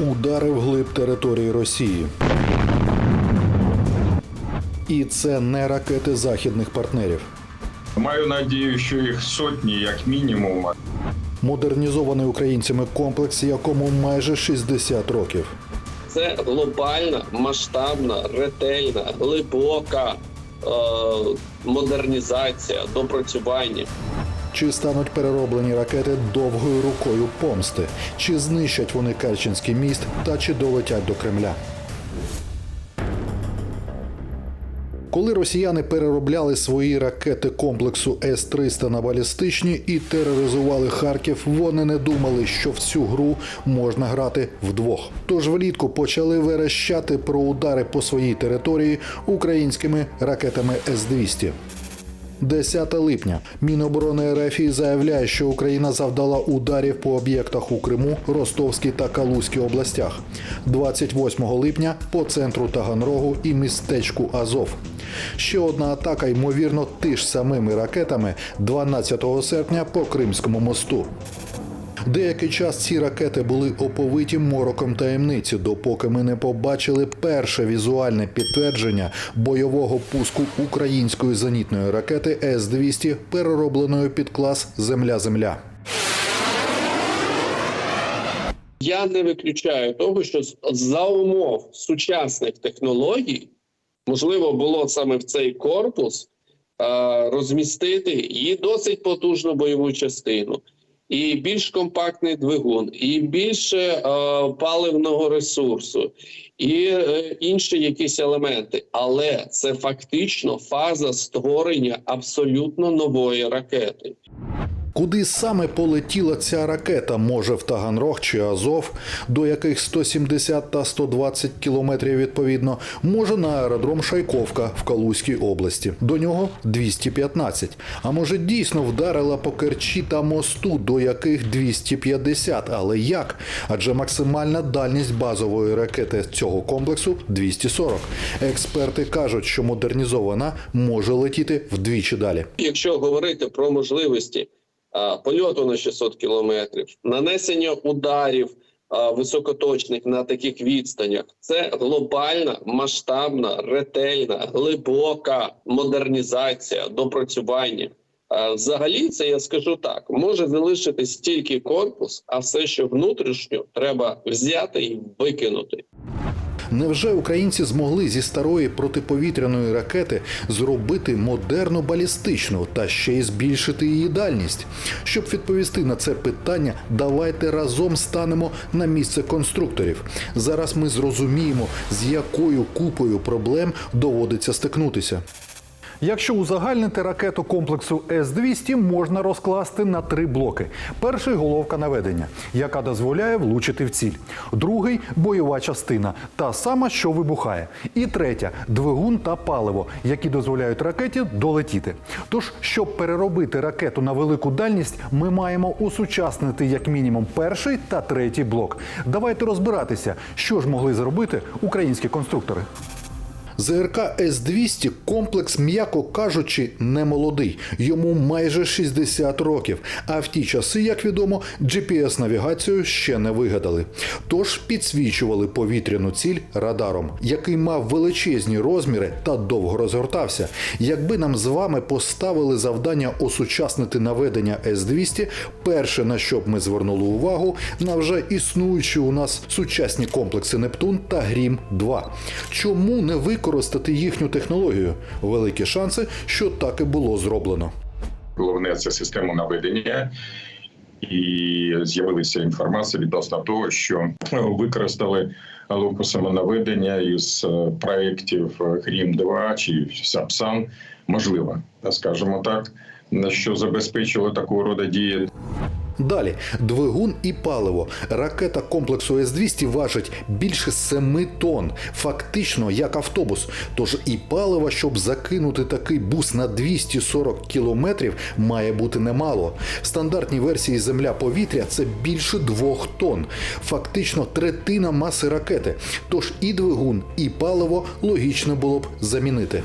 удари вглиб території Росії. І це не ракети західних партнерів. Маю надію, що їх сотні, як мінімум. Модернізований українцями комплекс, якому майже 60 років. Це глобальна, масштабна, ретельна, глибока е- модернізація, допрацювання. Чи стануть перероблені ракети довгою рукою помсти? Чи знищать вони Керченський міст та чи долетять до Кремля? Коли росіяни переробляли свої ракети комплексу С-300 на балістичні і тероризували Харків, вони не думали, що в цю гру можна грати вдвох. Тож влітку почали верещати про удари по своїй території українськими ракетами С-200. 10 липня Міноборони РФ заявляє, що Україна завдала ударів по об'єктах у Криму, Ростовській та Калузькій областях. 28 липня по центру Таганрогу і містечку Азов. Ще одна атака, ймовірно, ти ж самими ракетами 12 серпня по Кримському мосту. Деякий час ці ракети були оповиті мороком таємниці, допоки ми не побачили перше візуальне підтвердження бойового пуску української зенітної ракети С-200, переробленої під клас Земля-Земля. Я не виключаю того, що за умов сучасних технологій можливо було саме в цей корпус розмістити і досить потужну бойову частину, і більш компактний двигун, і більше е, паливного ресурсу, і е, інші якісь елементи. Але це фактично фаза створення абсолютно нової ракети. Куди саме полетіла ця ракета, може в Таганрог чи Азов, до яких 170 та 120 кілометрів відповідно, може на аеродром Шайковка в Калузькій області. До нього 215. А може дійсно вдарила по Керчі та мосту, до яких 250. Але як? Адже максимальна дальність базової ракети цього комплексу 240. Експерти кажуть, що модернізована може летіти вдвічі далі. Якщо говорити про можливості польоту на 600 кілометрів, нанесення ударів високоточних на таких відстанях, це глобальна, масштабна, ретельна, глибока модернізація, допрацювання. Взагалі, це я скажу так: може залишитись тільки корпус, а все, що внутрішньо, треба взяти і викинути. Невже українці змогли зі старої протиповітряної ракети зробити модерну балістичну та ще й збільшити її дальність? Щоб відповісти на це питання, давайте разом станемо на місце конструкторів. Зараз ми зрозуміємо, з якою купою проблем доводиться стикнутися. Якщо узагальнити ракету комплексу С-200 можна розкласти на три блоки. Перший головка наведення, яка дозволяє влучити в ціль. Другий бойова частина, та сама, що вибухає. І третя двигун та паливо, які дозволяють ракеті долетіти. Тож, щоб переробити ракету на велику дальність, ми маємо усучаснити як мінімум перший та третій блок. Давайте розбиратися, що ж могли зробити українські конструктори. ЗРК С-200 комплекс, м'яко кажучи, не молодий. Йому майже 60 років. А в ті часи, як відомо, GPS-навігацію ще не вигадали. Тож підсвічували повітряну ціль радаром, який мав величезні розміри та довго розгортався. Якби нам з вами поставили завдання осучаснити наведення С-200, перше на що б ми звернули увагу, на вже існуючі у нас сучасні комплекси Нептун та Грім 2 Чому не використати їхню технологію? Великі шанси, що так і було зроблено. Головне це система наведення. І з'явилася інформація відносно того, що використали луку самонаведення із е, проєктів Грім 2 чи Сапсан, можливо, скажімо так, на що забезпечило такого роду дії. Далі двигун і паливо. Ракета комплексу С-200 важить більше 7 тонн, фактично як автобус. Тож і паливо, щоб закинути такий бус на 240 кілометрів, має бути немало. В стандартній версії земля-повітря це більше 2 тонн, фактично третина маси ракети. Тож і двигун, і паливо логічно було б замінити.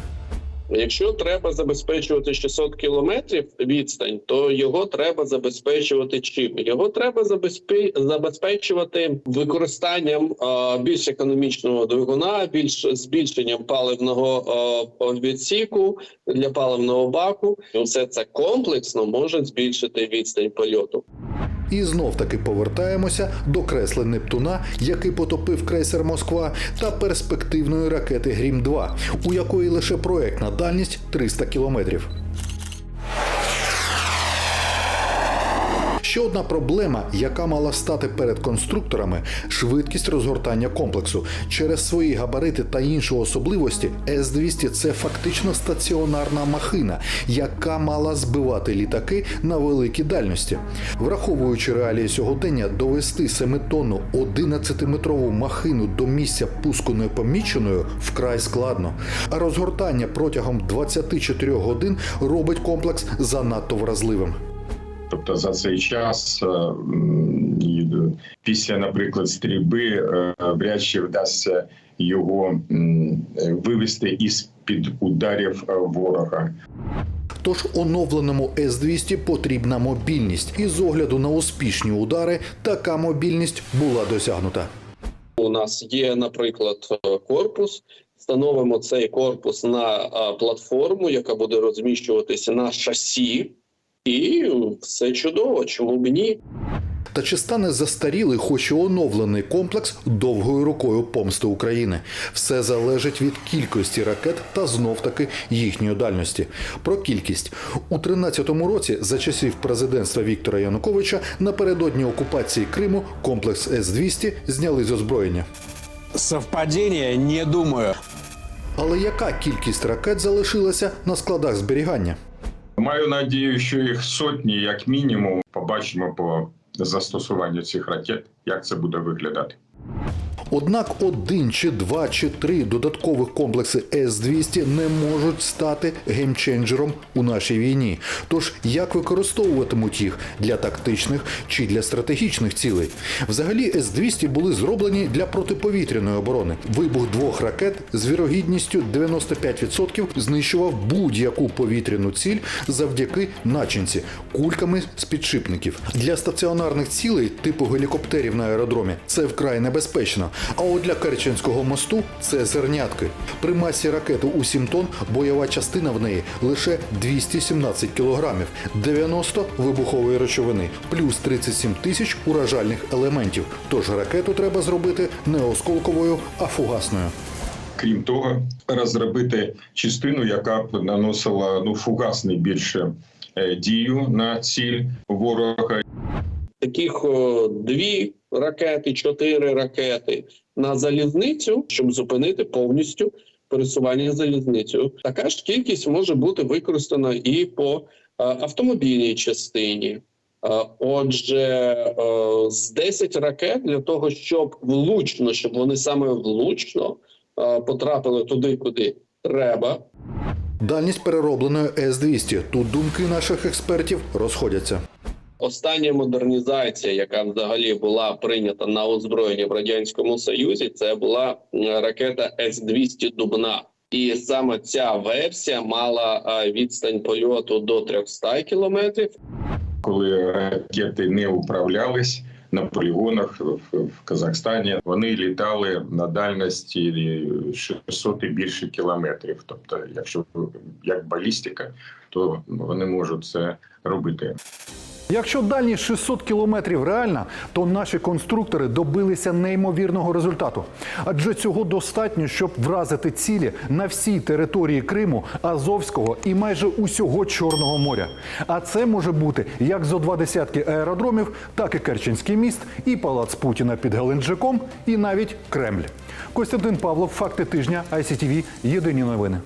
Якщо треба забезпечувати 600 кілометрів відстань, то його треба забезпечувати чим? Його треба забезпе- забезпечувати використанням більш економічного двигуна, більш збільшенням паливного відсіку для паливного баку. Все це комплексно може збільшити відстань польоту. І знов таки повертаємося до кресла Нептуна, який потопив крейсер Москва, та перспективної ракети Грім 2 у якої лише проектна дальність 300 кілометрів. Ще одна проблема, яка мала стати перед конструкторами швидкість розгортання комплексу. Через свої габарити та інші особливості С-200 – це фактично стаціонарна махина, яка мала збивати літаки на великій дальності. Враховуючи реалії сьогодення, довести 7-тонну 11-метрову махину до місця пуску непоміченою вкрай складно. А розгортання протягом 24 годин робить комплекс занадто вразливим. Тобто за цей час, е, після, наприклад, стрільби, е, вряд чи вдасться його вивести із під ударів е, ворога. Тож оновленому С-200 потрібна мобільність, і з огляду на успішні удари така мобільність була досягнута. У нас є, наприклад, корпус. Встановимо цей корпус на платформу, яка буде розміщуватися на шасі, і все чудово. Чому б ні? Та чи стане застарілий, хоч і оновлений комплекс довгою рукою помсти України? Все залежить від кількості ракет та знов таки їхньої дальності. Про кількість у 13-му році, за часів президентства Віктора Януковича, напередодні окупації Криму комплекс С-200 зняли з озброєння. Совпадение? Не думаю. Але яка кількість ракет залишилася на складах зберігання? Маю надію, що їх сотні, як мінімум, побачимо по застосуванню цих ракет, як це буде виглядати. Однак один чи два чи три додаткових комплекси С-200 не можуть стати геймченджером у нашій війні. Тож як використовуватимуть їх для тактичних чи для стратегічних цілей? Взагалі С-200 були зроблені для протиповітряної оборони. Вибух двох ракет з вірогідністю 95% знищував будь-яку повітряну ціль завдяки начинці кульками з підшипників. Для стаціонарних цілей, типу гелікоптерів на аеродромі, це вкрай небезпечно. А от для Керченського мосту це зернятки. При масі ракети у 7 тонн бойова частина в неї лише 217 кілограмів, 90 вибухової речовини, плюс 37 тисяч уражальних елементів. Тож ракету треба зробити не осколковою, а фугасною. Крім того, розробити частину, яка б наносила ну фугасний більше е, дію на ціль ворога. Таких о, дві ракети, чотири ракети на залізницю, щоб зупинити повністю пересування залізницею. Така ж кількість може бути використана і по е, автомобільній частині. Е, Отже, е, з 10 ракет для того, щоб влучно, щоб вони саме влучно потрапили туди, куди треба, Дальність переробленої С-200. Тут думки наших експертів розходяться. Остання модернізація, яка взагалі була прийнята на озброєння в радянському союзі, це була е, ракета С-200 Дубна. І саме ця версія мала е, відстань польоту до 300 кілометрів. коли ракети не управлялись на полігонах в, Казахстані, вони літали на дальності 600 і більше кілометрів. Тобто, якщо як балістика, то вони можуть це робити. Якщо дальність 600 кілометрів реальна, то наші конструктори добилися неймовірного результату. Адже цього достатньо, щоб вразити цілі на всій території Криму, Азовського і майже усього Чорного моря. А це може бути як зо два десятки аеродромів, так і Керченський міст, і палац Путіна під Геленджиком, і навіть Кремль. Костянтин Павлов, факти тижня, ICTV, Єдині новини.